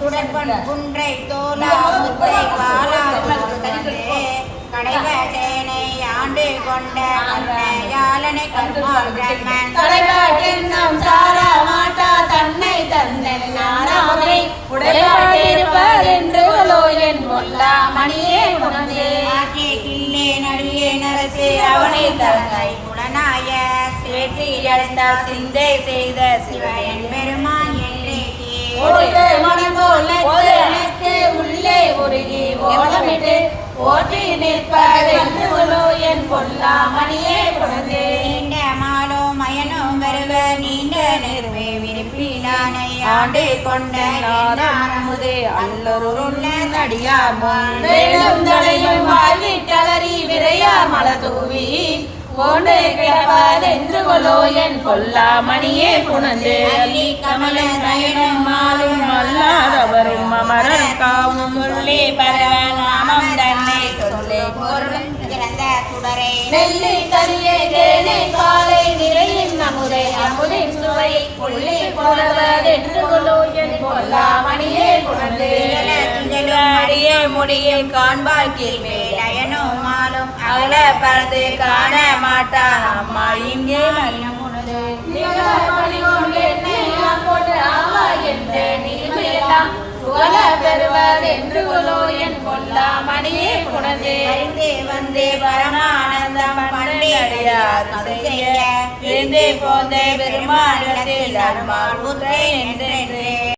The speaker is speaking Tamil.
சுடற்பன் குன்றை தோலா முத்தை பாலா கடைவேட்டேனை ஆண்டு கொண்ட கண்ணையாளனை கண்மான் தலைகாட்டென்னும் சாரா மாட்டா தன்னை தந்தன் நானாமை. உடையாட்டிருப்பதென்று கொலோ என் பொல்லா மணியே உணர்ந்தே. ஆகிய கில்லே நடிகே நரசே அவனை தலை புலனாய. சேற்றி எழுந்த சிந்தை செய்த சிவன். பெருமான் என்றே ஓலமிட்டு ஓட்டி நிற்பதென்று என் பொல்லா மணியே உணர்ந்தே நீண்ட மாலோ மயனோ வருவ நீண்ட நிறுவே விருப்பினானை ஆண்டு கொண்ட நாரமுதே அல்லொருள்ள நடியாமோன் வேலும் தடையும் வாழ்விட்டலறி விரையா மல தூவி ஓண்டு கிடப்பதென்று கொலோ என் பொல்லா மணியே புணர்ந்தே. அல்லி கமல நயனம் சொல்லி பரவ நாமம் தன்னை சொல்லே பொருளும் சிறந்த சுடரே நெல்லி கரியே தேனை காலை நிறையின் அமுதை அமுதின் சுவை புள்ளி போலவதென்று கொலோ என் பொல்லா மணியே புணர்ந்தே அடிய முடியும் காண்பாக்கில் மேலயனோ மாலும் அகல பறந்து காண மாட்டா அம்மா இங்கே மயினம் உனது மணியே புணர்ந்தே அறிந்தே வந்தே பரமானந்தம் பண்டடியார் செய்ய. இருந்தே போந்தே பெருமானிடத்தில் அருமாள் உற்றை என்றென்றே.